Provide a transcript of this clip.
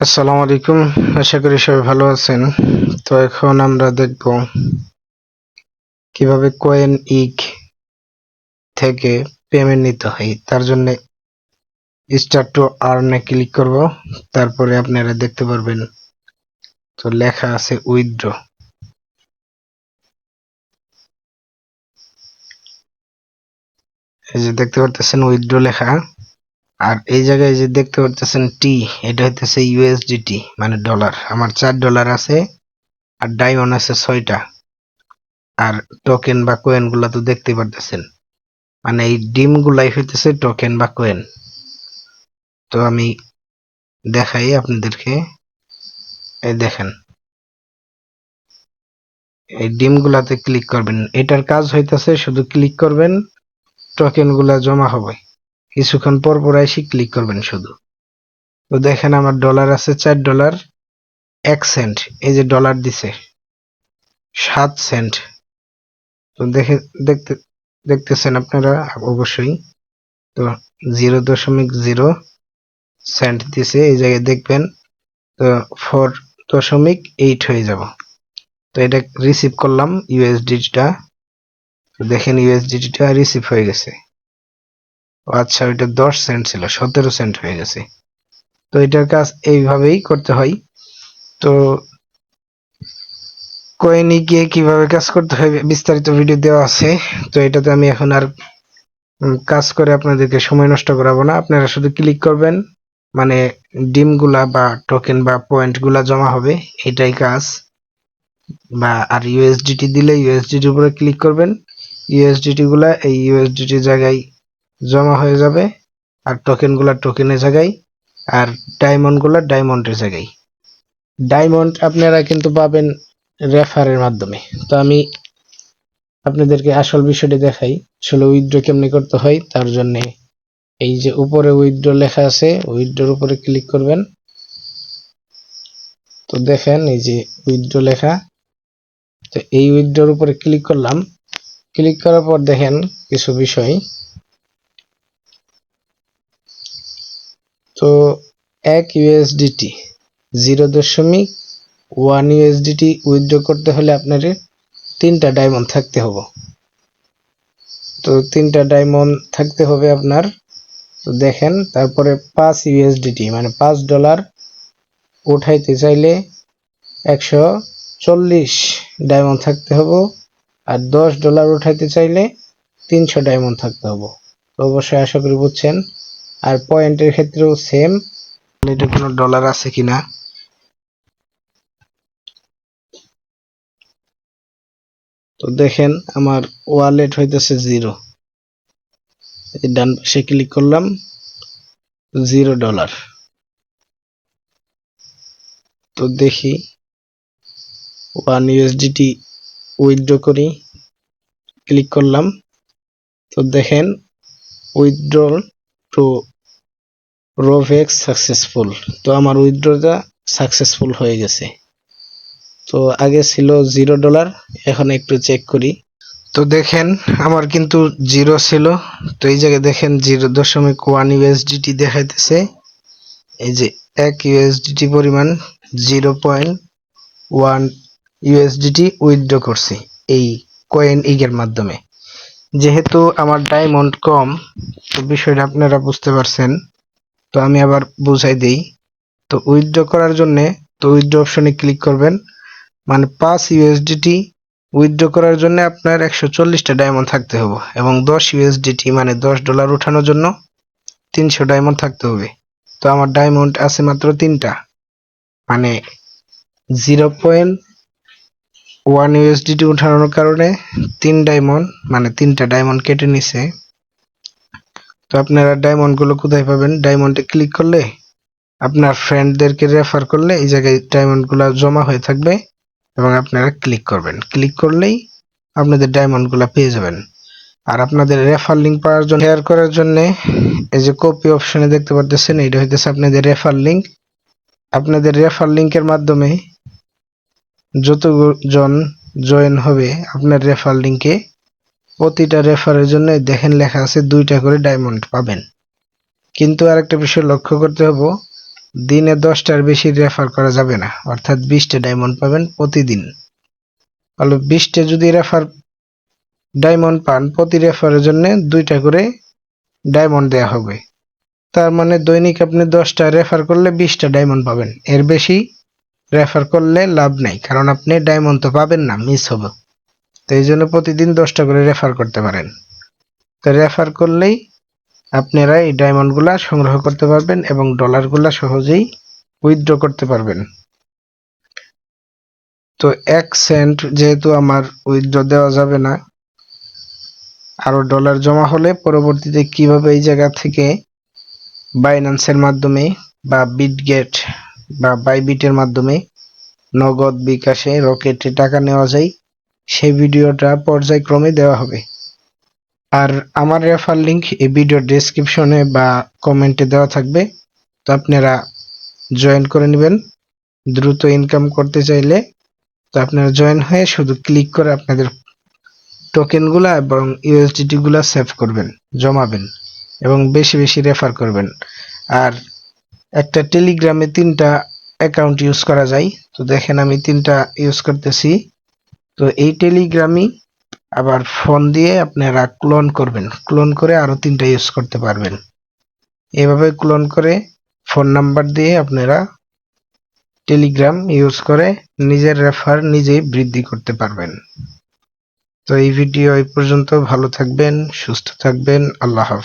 আসসালামু আলাইকুম। আশা করি সবাই ভালো আছেন। তো এখন আমরা দেখব কীভাবে কয়েন ইক থেকে পেমেন্ট নিতে হয়। তার জন্য স্টার্ট টু আর্নে ক্লিক করব। তারপরে আপনারা দেখতে পারবেন। তো লেখা আছে উইথড্র এই যে দেখতে পারতেছেন উইথড্র লেখা। আর এই জায়গায় যে দেখতে পারতেছেন টি এটা হইতেছে ইউএসডিটি মানে ডলার আমার চার ডলার আছে আর ডায়মন্ড আছে ছয়টা। আর টোকেন বা কোয়েনগুলা তো দেখতে পারতেছেন। মানে এই ডিম গুলাই হইতেছে টোকেন বা কোয়েন তো আমি দেখাই আপনাদেরকে। এই দেখেন। এই ডিম গুলাতে ক্লিক করবেন। এটার কাজ হইতেছে শুধু ক্লিক করবেন টোকেনগুলা জমা হবে। কিছুক্ষণ পর পর এসে ক্লিক করবেন শুধু। তো দেখেন আমার ডলার আছে চার ডলার এক সেন্ট এই যে ডলার দিছে, সাত সেন্ট তো দেখে, দেখতে, দেখতেছেন আপনারা, অবশ্যই। তো জিরো দশমিক জিরো সেন্ট দিছে, এই জায়গায় দেখবেন, তো ফোর দশমিক এইট হয়ে যাব। তো এটা রিসিভ করলাম ইউএসডিটা তো দেখেন ইউএসডিটা রিসিভ হয়ে গেছে। আচ্ছা ওইটা দশ সেন্ট ছিল, সতেরো সেন্ট হয়ে গেছে। তো এটার কাজ এইভাবেই করতে হয়। তো কয়েনে গিয়ে কীভাবে কাজ করতে হয় বিস্তারিত ভিডিও দেওয়া আছে। তো এটাতে আমি এখন আর কাজ করে আপনাদেরকে সময় নষ্ট করাবো না। আপনারা শুধু ক্লিক করবেন মানে ডিমগুলা বা টোকেন বা পয়েন্টগুলা জমা হবে, এটাই কাজ। বা আর ইউএসডিটি দিলে ইউএসডিটির উপরে ক্লিক করবেন। ইউএসডিটি গুলা এই ইউএসডিটি জায়গায় জমা হয়ে যাবে, আর টোকেনগুলা টোকেনের জায়গায় আর ডায়মন্ডগুলা ডায়মন্ডের জায়গায় ডায়মন্ড আপনারা কিন্তু পাবেন রেফারের মাধ্যমে। তো আমি আপনাদেরকে আসল বিষয়টি দেখাই, আসলে উইথড্র কেমনি করতে হয়, তার জন্য এই যে উপরে উইথড্র লেখা আছে উইথড্রর উপরে ক্লিক করবেন। তো দেখেন এই যে উইথড্র লেখা। তো এই উইথড্রর উপরে ক্লিক করলাম। ক্লিক করার পর দেখেন কিছু বিষয়। তো এক ইউএসডিটি জিরো দশমিক ওয়ান ইউএসডিটি উইথড্র করতে হলে আপনার তিনটা ডায়মন্ড থাকতে হবে। তো তিনটা ডায়মন্ড থাকতে হবে আপনার, তো দেখেন তারপরে পাঁচ ইউএসডিটি মানে পাঁচ ডলার উঠাইতে চাইলে একশো চল্লিশ ডায়মন্ড থাকতে হবে আর দশ ডলার উঠাইতে চাইলে তিনশো ডায়মন্ড থাকতে হবে। অবশ্যই আশা করি বুঝছেন। আর পয়েন্টের ক্ষেত্রেও সেম এটা কোনো ডলার আছে কিনা? তো দেখেন, আমার ওয়ালেট হইতেছে জিরো ডান পাশে ক্লিক করলাম জিরো ডলার তো দেখি ওয়ান ইউএসডিটি উইথড্র করি ক্লিক করলাম। তো দেখেন উইথড্র টু রোভেক্স সাকসেসফুল তো আমার উইথড্রটা সাকসেসফুল হয়ে গেছে। তো আগে ছিল জিরো ডলার এখন একটু চেক করি। তো দেখেন, আমার কিন্তু জিরো ছিল। তো এই জায়গায় দেখেন জিরো দশমিক ওয়ান ইউএসডিটি দেখাইতেছে। এই যে এক ইউএসডিটি পরিমাণ zero point one USDT withdraw করছি এই কয়েন ইগের মাধ্যমে। যেহেতু আমার ডায়মন্ড কম, তো বিষয়টা আপনারা বুঝতে পারছেন। তো আমি আবার বুঝাই দেই। তো উইথড্র করার জন্য, তো উইথড্র অপশনে ক্লিক করবেন। মানে পাঁচ ইউএসডিটি উইথড্র করার জন্য আপনার একশো চল্লিশটা ডায়মন্ড থাকতে হবে এবং দশ ইউএসডিটি মানে দশ ডলার উঠানোর জন্য তিনশো ডায়মন্ড থাকতে হবে। তো আমার ডায়মন্ড আছে মাত্র তিনটা। মানে জিরো পয়েন্ট ওয়ান ইউএসডিটি উঠানোর কারণে তিন ডায়মন্ড মানে তিনটা ডায়মন্ড কেটে নিছে। তো আপনারা ডায়মন্ডগুলো কোথায় পাবেন? ডায়মন্ডে ক্লিক করলে আপনার ফ্রেন্ডদেরকে রেফার করলে এই জায়গায় ডায়মন্ডগুলা জমা হয়ে থাকবে এবং আপনারা ক্লিক করবেন। ক্লিক করলেই আপনাদের ডায়মন্ডগুলা পেয়ে যাবেন। আর আপনাদের রেফার লিঙ্ক পাওয়ার জন্য, শেয়ার করার জন্য এই যে কপি অপশনে দেখতে পারতেছেন এটা হইতেছে আপনাদের রেফার লিঙ্ক আপনাদের রেফার লিঙ্কের মাধ্যমে যতজন জয়েন হবে আপনার রেফার লিঙ্কে প্রতিটা রেফারের জন্য দেখেন লেখা আছে দুইটা করে ডায়মন্ড পাবেন। কিন্তু আরেকটা বিষয় লক্ষ্য করতে হবে, দিনে দশটার বেশি রেফার করা যাবে না, অর্থাৎ বিশটা ডায়মন্ড পাবেন প্রতিদিন। তাহলে বিশটা যদি রেফার ডায়মন্ড পান, প্রতি রেফারের জন্য দুইটা করে ডায়মন্ড দেয়া হবে। তার মানে দৈনিক আপনি দশটা রেফার করলে বিশটা ডায়মন্ড পাবেন। এর বেশি রেফার করলে লাভ নাই, কারণ আপনি ডায়মন্ড তো পাবেন না মিস হবে। তো এই জন্য প্রতিদিন দশটা করে রেফার করতে পারেন। তো রেফার করলেই আপনারা এই ডায়মন্ডগুলা সংগ্রহ করতে পারবেন এবং ডলারগুলা সহজেই উইথড্র করতে পারবেন। তো এক সেন্ট যেহেতু আমার উইথড্র দেওয়া যাবে না আরও ডলার জমা হলে পরবর্তীতে কীভাবে এই জায়গা থেকে বাইন্যান্সের মাধ্যমে বা বিটগেট বা বাইবিটের মাধ্যমে নগদ বিকাশে রকেটে টাকা নেওয়া যায়, সেই ভিডিওটা পর্যায়ক্রমে দেওয়া হবে। আর আমার রেফার লিংক এই ভিডিও ডেসক্রিপশনে বা কমেন্টে দেওয়া থাকবে। তো আপনারা জয়েন করে নেবেন। দ্রুত ইনকাম করতে চাইলে তো আপনারা জয়েন হয়ে শুধু ক্লিক করে আপনাদের টোকেনগুলা এবং ইউএসডিটি গুলা সেভ করবেন, জমাবেন এবং বেশি বেশি রেফার করবেন। আর একটা টেলিগ্রামে তিনটা অ্যাকাউন্ট ইউজ করা যায়। তো দেখেন আমি তিনটা ইউজ করতেছি। তো এই টেলিগ্রামই আবার ফোন দিয়ে আপনারা ক্লোন করবেন। ক্লোন করে আরও তিনটা ইউজ করতে পারবেন। এভাবে ক্লোন করে ফোন নাম্বার দিয়ে আপনারা টেলিগ্রাম ইউজ করে নিজের রেফার নিজেই বৃদ্ধি করতে পারবেন। তো এই ভিডিও এই পর্যন্ত। ভালো থাকবেন, সুস্থ থাকবেন। আল্লাহ হাফিজ।